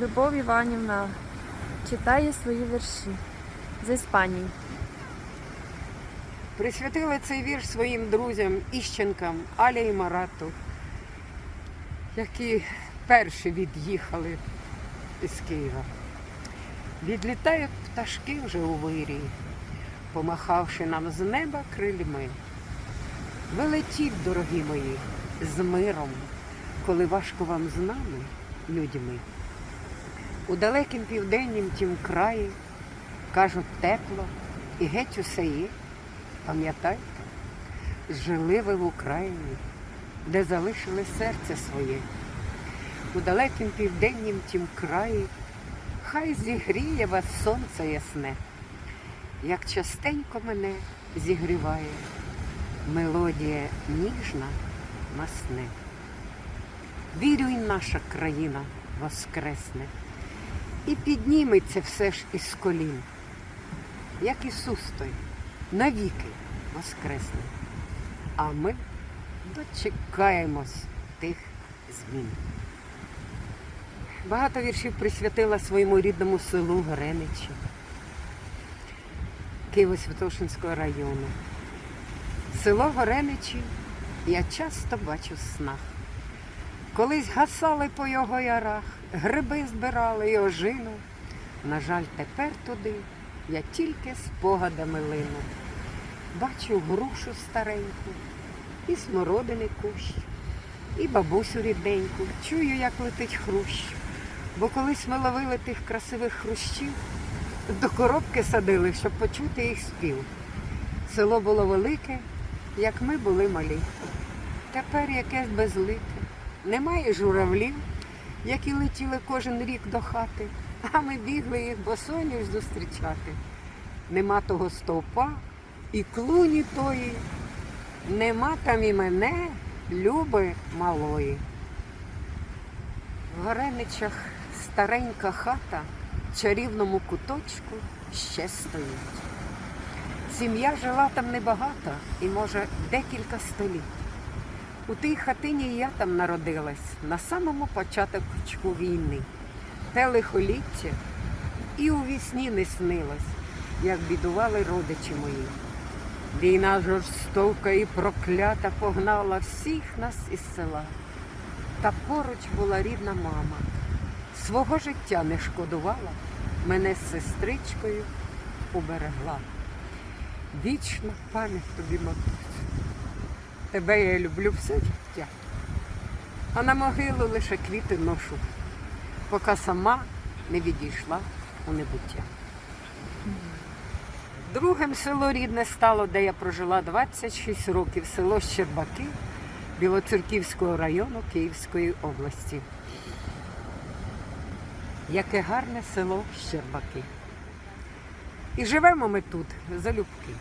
Любов Іванівна читає свої вірші з Іспанії. Присвятила цей вірш своїм друзям, іщенкам, Алі і Марату, які перші від'їхали із Києва. Відлітають пташки вже у вирі, помахавши нам з неба крильми. Ви летіть, дорогі мої, з миром, коли важко вам з нами, людьми. У далекім південнім тім краї кажуть тепло і геть усе є. Пам'ятайте, жили ви в Україні, де залишили серце своє. У далекім південнім тім краї, хай зігріє вас сонце ясне, як частенько мене зігріває мелодія ніжна, масне. Вірю, і наша країна воскресне, і підніметься все ж із колін, як Ісус той навіки воскресне. А ми дочекаємось тих змін. Багато віршів присвятила своєму рідному селу Греничі Києво-Святошинського району. Село Гореничі я часто бачу в снах. Колись гасали по його ярах, гриби збирали і ожину. На жаль, тепер туди я тільки спогадами лину. Бачу грушу стареньку, і смородини кущ, і бабусю рідненьку. Чую, як летить хрущ. Бо колись ми ловили тих красивих хрущів, до коробки садили, щоб почути їх спів. Село було велике, як ми були малі. Тепер якесь безлике. Немає журавлів, які летіли кожен рік до хати, а ми бігли їх босоніж зустрічати. Нема того стовпа і клуні тої, нема там і мене, люби малої. В Гореничах старенька хата в чарівному куточку ще стоїть. Сім'я жила там небагато і, може, декілька століть. У тій хатині я там народилась на самому початку війни. Те лихоліття і у вісні не снилось, як бідували родичі мої. Війна жорстока і проклята погнала всіх нас із села. Та поруч була рідна мама. Свого життя не шкодувала, мене з сестричкою уберегла. Вічна пам'ять тобі, матусь. Тебе я люблю все життя. А на могилу лише квіти ношу, поки сама не відійшла у небуття. Другим село рідне стало, де я прожила 26 років, село Щербаки Білоцерківського району Київської області. Яке гарне село Щербаки. І живемо ми тут залюбки.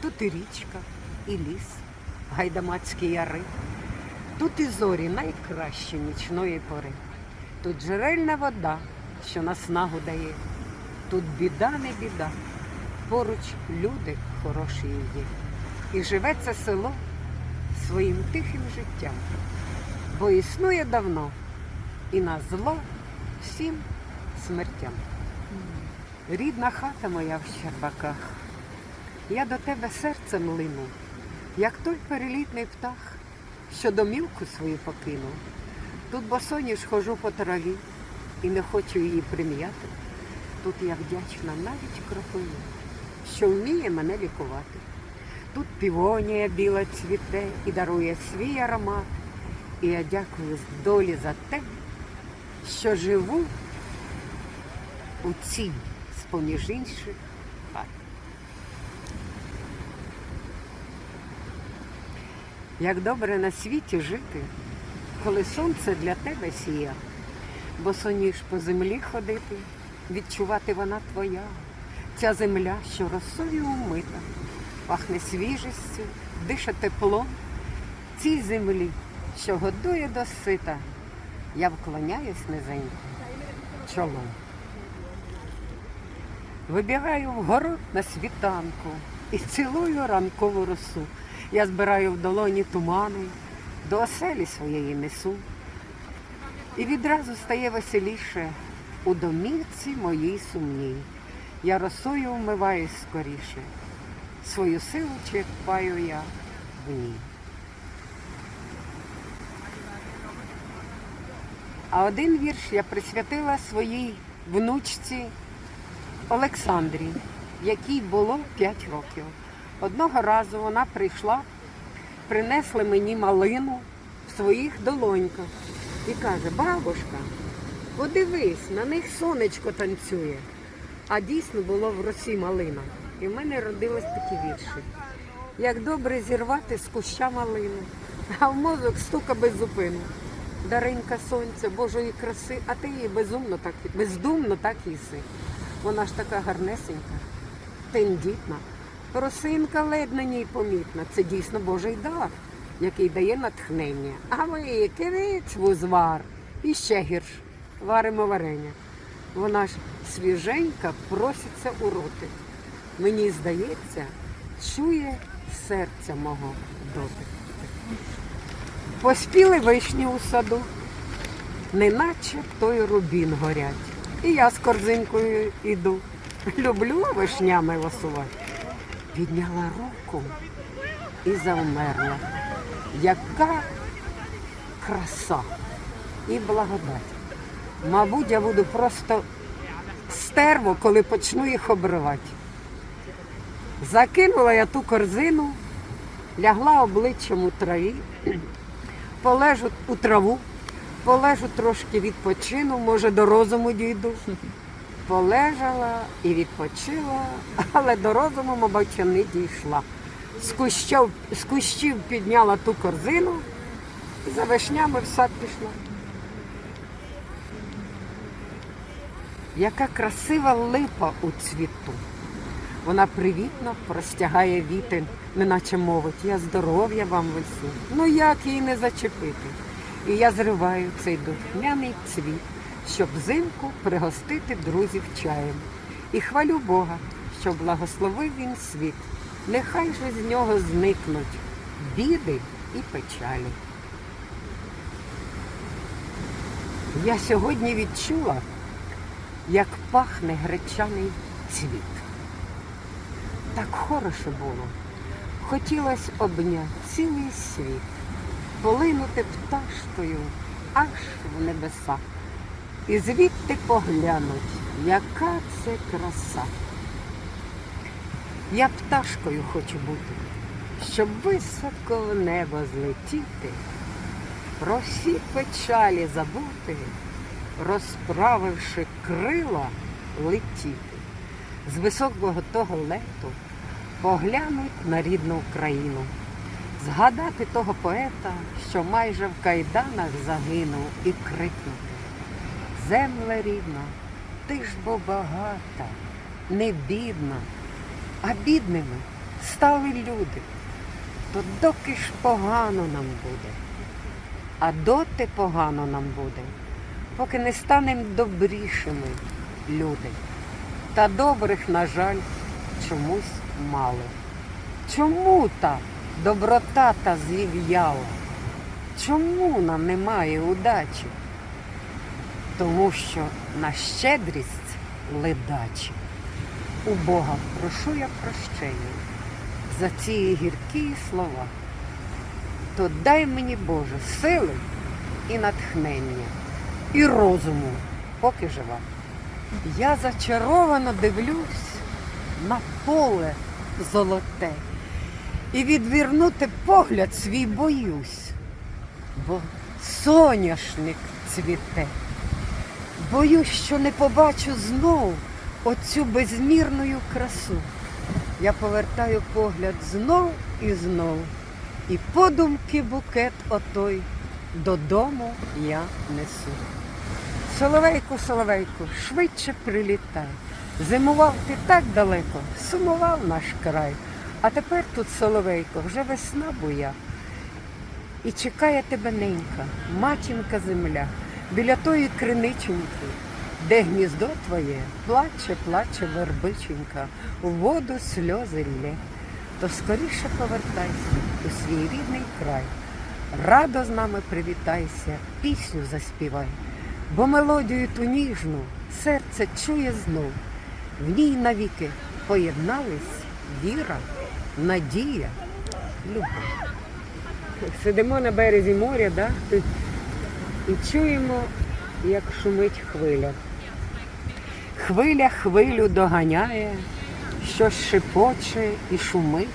Тут і річка, і ліс, гайдамацькі яри. Тут і зорі найкращі нічної пори. Тут джерельна вода, що наснагу дає. Тут біда не біда, поруч люди хороші є. І живе це село своїм тихим життям, бо існує давно і на зло всім смертям. Рідна хата моя в Щербаках, я до тебе серцем лину, як той перелітний птах, що домівку свою покинув. Тут босоніж хожу по траві і не хочу її прим'яти. Тут я вдячна навіть кропиві, що вміє мене лікувати. Тут півонія біла цвіте і дарує свій аромат. І я дякую з долі за те, що живу у цій з-поміж інших Як добре на світі жити, коли сонце для тебе сіє, бо соніш по землі ходити, відчувати вона твоя, ця земля, що росою умита, пахне свіжістю, дише теплом, цій землі, що годує до сита, я вклоняюсь низенько чолом. Вибігаю в город на світанку і цілую ранкову росу. Я збираю в долоні тумани, до оселі своєї несу. І відразу стає веселіше, у домівці моїй сумній. Я росою вмиваюсь скоріше, свою силу черпаю я в ній. А один вірш я присвятила своїй внучці Олександрі, якій було 5 років. Одного разу вона прийшла, принесла мені малину в своїх долоньках і каже, бабушка, подивись, на них сонечко танцює. А дійсно було в росі малина. І в мене родились такі вірші. Як добре зірвати з куща малину, а в мозок стука без зупину. Даренька сонця, Божої краси, а ти її безумно так, бездумно так їси. Вона ж така гарнесенька, тендітна. Росинка ледь на ній помітна. Це дійсно Божий дар, який дає натхнення. А ми кивиць вузвар і ще гірш. Варимо варення. Вона ж свіженька проситься у ротик. Мені здається, чує серця мого дотик. Поспіли вишні у саду, неначе той рубін горять. І я з корзинкою іду. Люблю вишнями ласувати. Підняла руку і завмерла. Яка краса і благодать. Мабуть, я буду просто стерво, коли почну їх обривати. Закинула я ту корзину, лягла обличчям у траві, полежу у траву, полежу трошки відпочину, може до розуму дійду. Полежала і відпочила, але до розуму, мабуть, не дійшла. З кущів, з кущів підняла ту корзину і за вишнями в сад пішла. Яка красива липа у цвіту. Вона привітно простягає вітин, неначе мовить, я здоров'я вам весу. Ну як її не зачепити? І я зриваю цей духмяний цвіт, щоб взимку пригостити друзів чаєм. І хвалю Бога, що благословив він світ. Нехай же з нього зникнуть біди і печалі. Я сьогодні відчула, як пахне гречаний цвіт. Так хороше було. Хотілося обняти цілий світ, полинути пташкою аж в небеса. І звідти поглянуть, яка це краса. Я пташкою хочу бути, щоб високо в небо злетіти, про всі печалі забути, розправивши крила, летіти. З високого того лету поглянуть на рідну Україну, згадати того поета, що майже в кайданах загинув, і крикнути. Земле рідна, ти ж бо багата, не бідна, а бідними стали люди. То доки ж погано нам буде, а доти погано нам буде, поки не станемо добрішими люди. Та добрих, на жаль, чомусь мало. Чому та доброта та зів'яла? Чому нам немає удачі? Тому що на щедрість ледачі. У Бога прошу я прощення за ці гіркі слова. То дай мені, Боже, сили і натхнення, і розуму, поки жива. Я зачаровано дивлюсь на поле золоте і відвернути погляд свій боюсь, бо соняшник цвіте. Боюсь, що не побачу знов оцю безмірну красу. Я повертаю погляд знов і знов, і подумки букет отой додому я несу. Соловейку, соловейку, швидше прилітай. Зимував ти так далеко, сумував наш край. А тепер тут соловейко, вже весна буя. І чекає тебе ненька, матінка земля, біля тої криниченьки, де гніздо твоє, плаче, плаче вербиченька, у воду сльози лє. То скоріше повертайся у свій рідний край. Радо з нами привітайся, пісню заспівай. бо мелодію ту ніжну серце чує знов. В ній навіки поєднались віра, надія, любов. Сидимо на березі моря, да? І чуємо, як шумить хвиля. Хвиля хвилю доганяє, щось шипоче і шумить,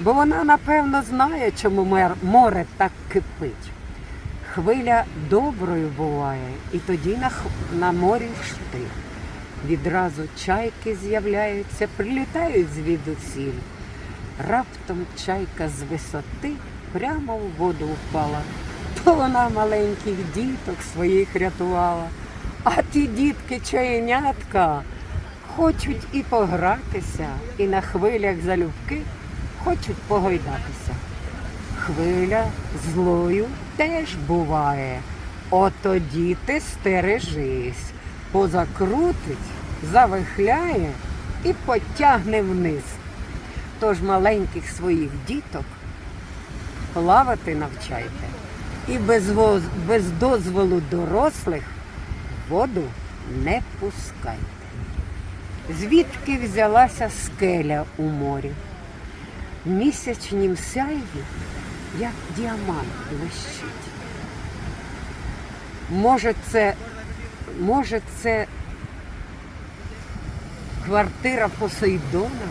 бо вона, напевно, знає, чому море так кипить. Хвиля доброю буває, і тоді на, на морі штиль. Відразу чайки з'являються, прилітають звідусіль. Раптом чайка з висоти прямо в воду впала. То вона маленьких діток своїх рятувала. А ті дітки чаєнятка хочуть і погратися, і на хвилях залюбки хочуть погойдатися. Хвиля злою теж буває. Ото діти стережись, позакрутить, завихляє і потягне вниз. Тож маленьких своїх діток плавати навчайте і без, без дозволу дорослих воду не пускайте. Звідки взялася скеля у морі? В місячнім сяйві, як діамант блищить. Може, це, може, це квартира Посейдона?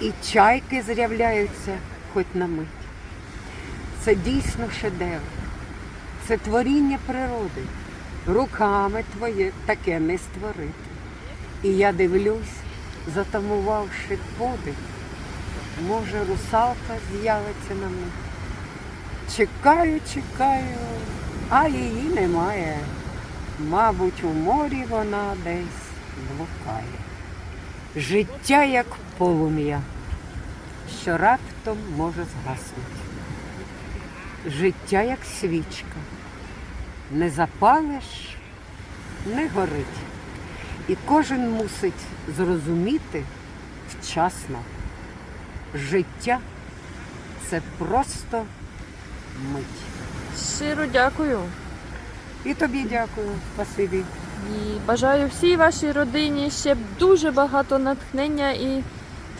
І чайки з'являються хоч на мить. Це дійсно шедевр. Це творіння природи. Руками твоє таке не створити. І я дивлюсь, затамувавши подих, може русалка з'явиться на мене. Чекаю, чекаю, а її немає. Мабуть, у морі вона десь блукає. Життя як полум'я, що раптом може згаснути. Життя як свічка. Не запалиш, не горить. І кожен мусить зрозуміти вчасно. Життя це просто мить. Щиро дякую. І тобі дякую, спасибі. І бажаю всій вашій родині ще дуже багато натхнення і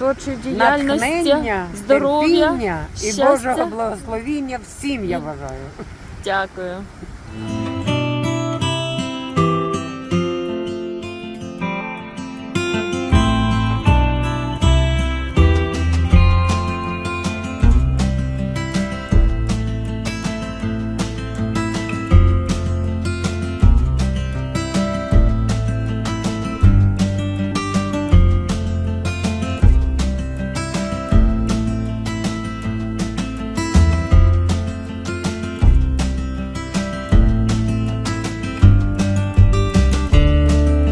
творчої діяльності, Натхнення, здоров'я, терпіння і щастя. Божого благословіння всім я бажаю. Дякую.